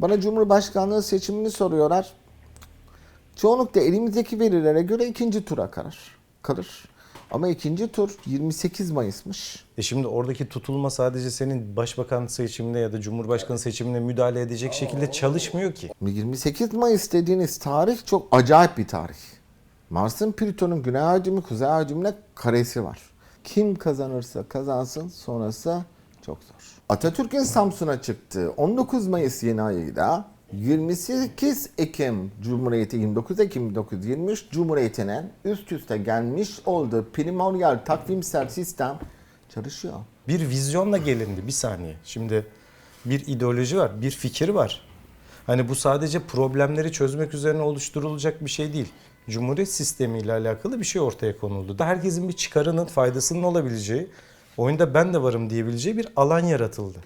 Bana Cumhurbaşkanlığı seçimini soruyorlar. Çoğunlukla elimizdeki verilere göre ikinci tura kalır. kalır. Ama ikinci tur 28 Mayıs'mış. E şimdi oradaki tutulma sadece senin başbakan seçimine ya da cumhurbaşkanı seçimine müdahale edecek şekilde çalışmıyor ki. 28 Mayıs dediğiniz tarih çok acayip bir tarih. Mars'ın Plüton'un güney hacmi kuzey hacmine karesi var. Kim kazanırsa kazansın sonrası çok zor. Atatürk'ün Samsun'a çıktığı 19 Mayıs yeni ayıyla 28 Ekim Cumhuriyeti 29 Ekim 1923 Cumhuriyeti'nin üst üste gelmiş olduğu primordial takvimsel sistem çalışıyor. Bir vizyonla gelindi bir saniye. Şimdi bir ideoloji var, bir fikir var. Hani bu sadece problemleri çözmek üzerine oluşturulacak bir şey değil. Cumhuriyet sistemiyle alakalı bir şey ortaya konuldu. Herkesin bir çıkarının, faydasının olabileceği, oyunda ben de varım diyebileceği bir alan yaratıldı.